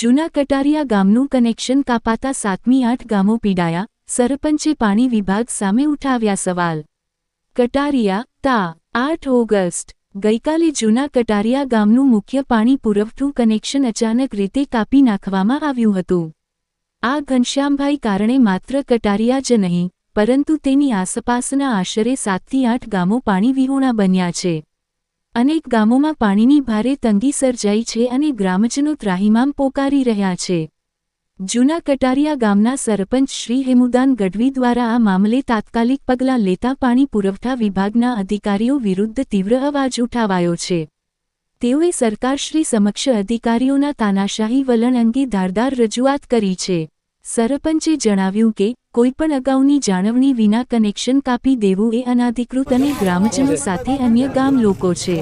જૂના કટારિયા ગામનું કનેક્શન કાપાતા સાતમી આઠ ગામો પીડાયા, સરપંચે પાણી વિભાગ સામે ઉઠાવ્યા સવાલ. કટારિયા, તા, આઠ ઓગસ્ટ, ગઈકાલે જૂના કટારિયા ગામનું મુખ્ય પાણી પુરવઠું કનેક્શન અચાનક રીતે કાપી નાખવામાં આવ્યું હતું. આ ઘનશ્યામભાઈ કારણે માત્ર કટારિયા જ નહીં, પરંતુ તેની આસપાસના આશરે સાતથી આઠ ગામો પાણી વિહોણા બન્યા છે. અનેક ગામોમાં પાણીની ભારે તંગી સર્જાઈ છે અને ગ્રામજનો ત્રાહિમામ પોકારી રહ્યા છે. જૂના કટારિયા ગામના સરપંચ શ્રી હેમુદાન ગઢવી દ્વારા આ મામલે તાત્કાલિક પગલાં લેતા પાણી પુરવઠા વિભાગના અધિકારીઓ વિરુદ્ધ તીવ્ર અવાજ ઉઠાવાયો છે. તેઓએ સરકારશ્રી સમક્ષ અધિકારીઓના તાનાશાહી વલણ અંગે ધારદાર રજૂઆત કરી છે. સરપંચે જણાવ્યું કે કોઈપણ અગાઉની જાળવણી વિના કનેક્શન કાપી દેવું એ અનાધિકૃત અને ગ્રામજનો સાથે અન્ય ગામ લોકો છે.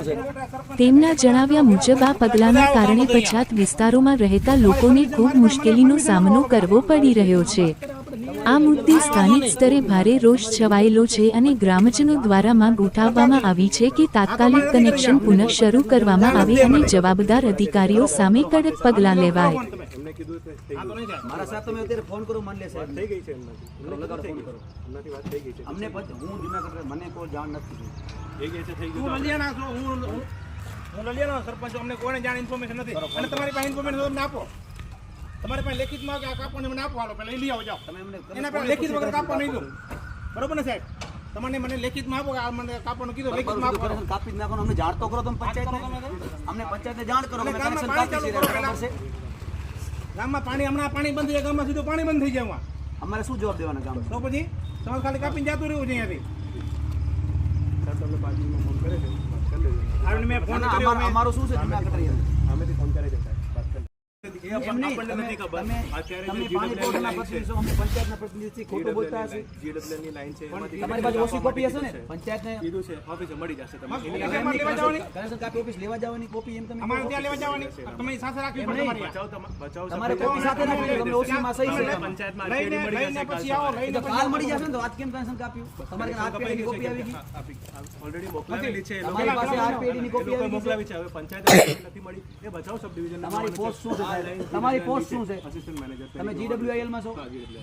તેમના જણાવ્યા મુજબ આ પગલાંના કારણે પછાત વિસ્તારોમાં રહેતા લોકોને ખૂબ મુશ્કેલીનો સામનો કરવો પડી રહ્યો છે. આ મુદ્દે સ્થાનિક સ્તરે ભારે રોષ છવાયેલો છે અને ગ્રામજનો દ્વારા માંગ ઉઠાવવામાં આવી છે કે તાત્કાલિક કનેક્શન પુનઃ શરૂ કરવામાં આવે અને જવાબદાર અધિકારીઓ સામે કડક પગલાં લેવાય. એમને કીધું કે થઈ આ તો નહીં થાય મારા સાહેબ તમે અત્યારે ફોન કરો માનલે વાત સાહેબ. થઈ ગઈ છે એમનાથી. કરો, લગાડો, ફોન કરો. એમનાથી વાત થઈ ગઈ છે. અમને પછી હું જુનાગઢ રહે, મને કોઈ જાણ નથી એ કહે છે થઈ હું ગયું લલિયાના છું હું હું- હું લલિયાનો સરપંચ અમને કોઈને જાણ ઇન્ફોર્મેશન નથી. અને તમારી પાસે ઇન્ફોર્મેશન આપો. તમારી પાસે લેખિતમાં આ કાપોને મને આપવાનો હાલો પહેલા એ લઈ આવો જાઓ. તમે એમને એના પહેલા લેખિત વગર કાપવા નહીં. દો. બરોબર ને સાહેબ? તમને મને લેખિતમાં આપો આ મને કાપવાનું કીધું લેખિતમાં આપો કાપી જ નાખો અમને જાણ તો કરો તમે પંચાયતને અમને પંચાયતને જાણ કરો અમે ગામમાં કનેક્શન પાણી કાપી છે? ગામમાં પાણી હમણાં પાણી બંધ થઈ ગામમાં સીધું પાણી બંધ થઈ જાય અમારે શું જવાબ દેવાના ગામ તો પછી તમારે ખાલી કાપીને જતું રહેવું છે અહીંયાથી. તમને ફોન કરે મેં ફોન અમારું શું છે? સામેથી ફોન કરી છે તમારી મોકલાવી છે હવે પંચાયત નથી મળી એ તમારી પોસ્ટ શું છે? તમારી પોસ્ટ શું છે? તમે જીડબ્લ્યુઆઈએલમાં છો?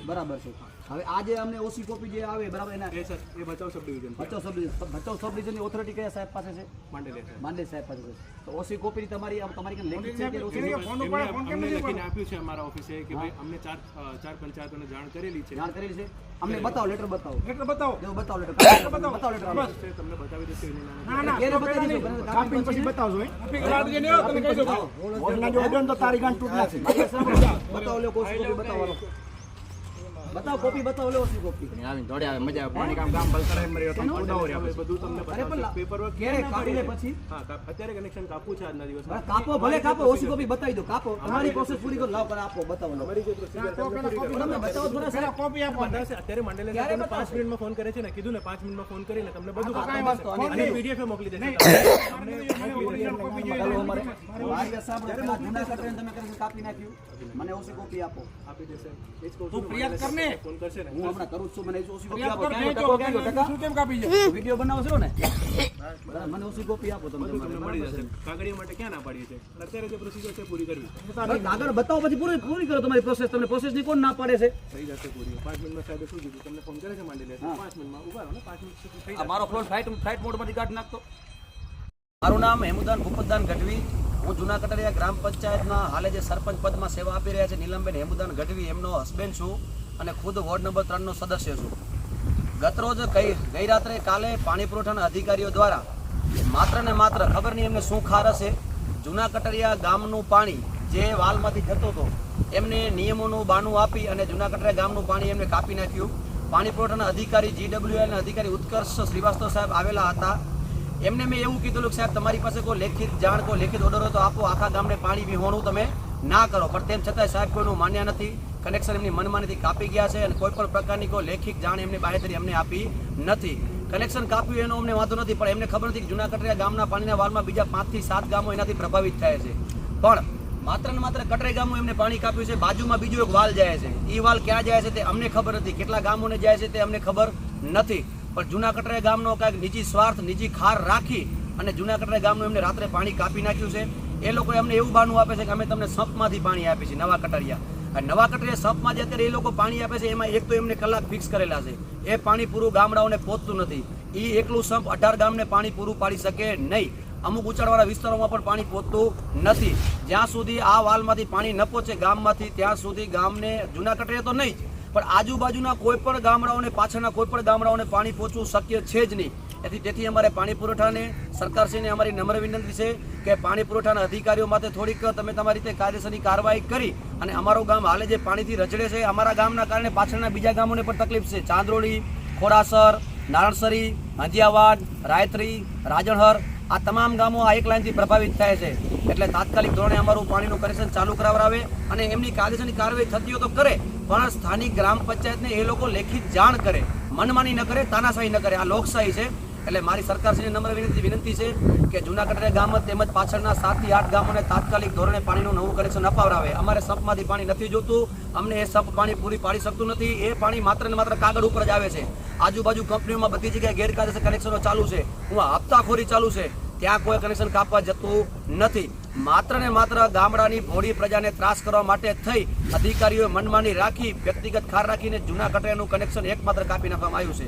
બરાબર છે. હવે આજે અમને ઓસી કોપી જે આવે બરાબર એના એ સર એ બચાવ sub division Bhachau sub division Bhachau sub ડિવિઝનની authority કયા સાહેબ પાસે છે? માંડેલી છે માંડે સાહેબ પાસે છે. તો ઓસી કોપી તમારી આમ તમારી કે લેખિત છે કે ઓસી ફોન ઉપર ફોન કેમ નથી લખીને આપ્યું છે અમારા ઓફિસે કે ભાઈ અમને ચાર ચાર પંચાયતોને જાણ કરેલી છે. જાણ કરેલી છે? અમને બતાવો લેટર બતાવો. લેટર બતાવો. જો બતાવો લેટર બતાવો. બતાવો. લેટર બસ. છે, તમને બતાવી દેશે એની ના ના ઘેરે બતાવી દેજો, કાપીને પછી બતાવજો વાત જે નહીં હોય તમે કહી દો તારી ગાંઠ ઓસી કોપી બતાવો કોશિશ બતાવો. કોપી બતાવો લે ઓસી કોપી હવે બધું તમને અરે પણ વર્ક ક્યારે કાપીને પછી? હા અત્યારે કનેક્શન કાપું છે આજના દિવસ કાપો ભલે કાપો. ઓછી કોપી બતાવી દો કાપો. તમારી પ્રોસેસ પૂરી કરો. લાવ પર આપો બતાવો લો અમારી જે procedure છે એમને પૂરી કરવાની. તમે બતાવો થોડા સારા કોપી આપો અત્યારે માંડેલે તમને પાંચ મિનિટમાં ફોન કરે છે ને કીધું ને પાંચ મિનિટમાં ફોન કરીને તમને બધું બતાવી તો. અને એ મોકલી દેશે. મને ઓછી કોપી આપો. આપી દેશે. એ જ કહું તું છું ફરિયાદ ને. ફોન કરશે ને. હું હમણાં કરું છું. મને ઓસી કોપી આપો કર, ક્યાં કહેજો, ગયો? ટકો ક્યાં ગયો? ટકા? શું કેમ કાપી છે? વીડિયો બનાવો છો ને મને ઓસી કોપી આપો તમને મળી જશે. કાગળિયા માટે ક્યાં ના પાડીએ છે અત્યારે જે પ્રોસિજર છે પૂરી કરવી. બસ બતાવો પછી પૂરી પૂરી કરો તમારી પ્રોસેસ તમને પ્રોસેસની કોણ ના પાડે છે? થઈ જશે પૂરી. પાંચ મિનિટમાં સાહેબે શું કીધું? તમને ફોન કરે છે માંડેલા પાંચ મિનિટમાં ઊભા રહો ને. પાંચ મિનિટ સુધી થઈ આ મારો ફોન ફ્લાઇટ ફ્લાઇટ મોડમાંથી કાઢી નાખતો. મારું નામ હેમુદાન ભૂપતદાન ગઢવી. હું જૂના કટરિયા ગ્રામ પંચાયતના હાલે જે સરપંચ પદમાં સેવા આપી રહ્યા છે નીલમબેન હેમુદાન ગઢવી. એમનો હસબેન્ડ છું. અને ખુદ વોર્ડ નંબર ત્રણનો સદસ્ય છું. ગતરોજ ગઈ રાત્રે કાલે પાણી પુરવઠાના અધિકારીઓ દ્વારા માત્ર ને માત્ર ખબર નહીં એમને શું ખાર હશે જૂના કટરિયા ગામનું પાણી જે વાલમાંથી જતો હતો, એમને નિયમોનું બાનું આપી અને જૂના કટરિયા ગામનું પાણી એમને કાપી નાખ્યું. પાણી પુરવઠાના અધિકારી જીડબ્લ્યુએલ ના અધિકારી ઉત્કર્ષ શ્રીવાસ્તવ સાહેબ આવેલા હતા. એમને મેં એવું કીધું કે સાહેબ, તમારી પાસે કોઈ લેખિત જાણ, કોઈ લેખિત ઓર્ડર હોય તો આપો. આખા ગામને પાણી વિહોણું તમે ના કરો. પણ તેમ છતાંય સાહેબ, કોઈનું માન્ય નથી. કનેક્શન એમની મનમાનીથી કાપી ગયા છે અને કોઈ પણ પ્રકારની કોઈ લેખિત જાણ એમની બાહેધરી અમને આપી નથી. કનેક્શન કાપ્યું એનો અમને વાંધો નથી, પણ એમને ખબર નથી કે જૂના ગામના પાણીના વાલમાં બીજા પાંચથી સાત ગામો એનાથી પ્રભાવિત થાય છે. પણ માત્ર ને માત્ર કટરે ગામો એમને પાણી કાપ્યું છે, બાજુમાં બીજો એક વાલ જાય છે. એ વાલ ક્યાં જાય છે તે અમને ખબર નથી. કેટલા ગામોને જાય છે તે અમને ખબર નથી. પણ જૂના કટરે ગામનો કાંઈક નિજી સ્વાર્થ, નિજી ખાર રાખી અને જૂના કટરે ગામનું એમને રાત્રે પાણી કાપી નાખ્યું છે. એ લોકો અમને એવું બહાનું આપે છે કે અમે તમને સંપમાંથી પાણી આપીએ છીએ, નવા કટરિયા. નવા કટરે સપમાં જે અત્યારે એ લોકો પાણી આપે છે, એમાં એક તો એમને કલાક ફિક્સ કરેલા છે. એ પાણી પૂરું ગામડાઓને પહોંચતું નથી. એ એકલું સંપ અઢાર ગામને પાણી પૂરું પાડી શકે નહીં. અમુક ઉંચાણવાળા વિસ્તારોમાં પણ પાણી પહોંચતું નથી. જ્યાં સુધી આ વાલમાંથી પાણી ન પહોંચે ગામમાંથી, ત્યાં સુધી ગામને જૂના કટરે તો નહીં જ. પણ આજુબાજુના કોઈ પણ ગામડાઓને, પાછળના કોઈ પણ ગામડાઓને પાણી પહોંચવું શક્ય છે જ નહીં. એથી તેથી અમારે પાણી પુરવઠાને સરકારશ્રીને અમારી નમ્ર વિનંતી છે કે પાણી પુરવઠાના અધિકારીઓ માટે થોડીક તમે તમારી રીતે કાયદેસરની કાર્યવાહી કરી અને અમારું ગામ હાલે જે પાણીથી રચડે છે, અમારા ગામના કારણે પાછળના બીજા ગામોને પણ તકલીફ છે. ચાંદરોળી ખોડાસર, નારણસરી હંધિયાવાડ રાયત્રી, રાજણહર, આ તમામ ગામો આ એક લાઇનથી પ્રભાવિત થાય છે. એટલે તાત્કાલિક ધોરણે અમારું પાણીનું કનેક્શન ચાલુ કરાવરાવે અને એમની કાયદેસરની કાર્યવાહી થતી હોય તો કરે, પણ સ્થાનિક ગ્રામ પંચાયતને એ લોકો લેખિત જાણ કરે. મનમાની ન કરે, તાનાશાહી ન કરે. આ લોકશાહી છે. એટલે મારી સરકારશ્રીને નમ્ર વિનંતી વિનંતી છે કે જૂનાગઢ ગામ તેમજ પાછળના સાતથી આઠ ગામોને તાત્કાલિક ધોરણે પાણીનું નવું કનેક્શન અપાવરાવે અમારે સંપમાંથી પાણી નથી જોતું, અમને એ સંપ પાણી પૂરી પાડી શકતું નથી, એ પાણી માત્ર ને માત્ર કાગળ ઉપર જ આવે છે. આજુબાજુ કંપનીઓમાં બધી જગ્યાએ ગેરકાયદેસર કનેક્શનો ચાલુ છે. હું હપ્તાખોરી ચાલુ છે. ત્યાં કોઈ કનેક્શન કાપવા જતું નથી. માત્ર ને માત્ર ગામડાની ભોળી પ્રજાને ત્રાસ કરવા માટે થઈ અધિકારીઓએ મનમાની રાખી, વ્યક્તિગત ખાર રાખીને જૂના કટરાનું કનેક્શન એકમાત્ર કાપી નાખવામાં આવ્યું છે.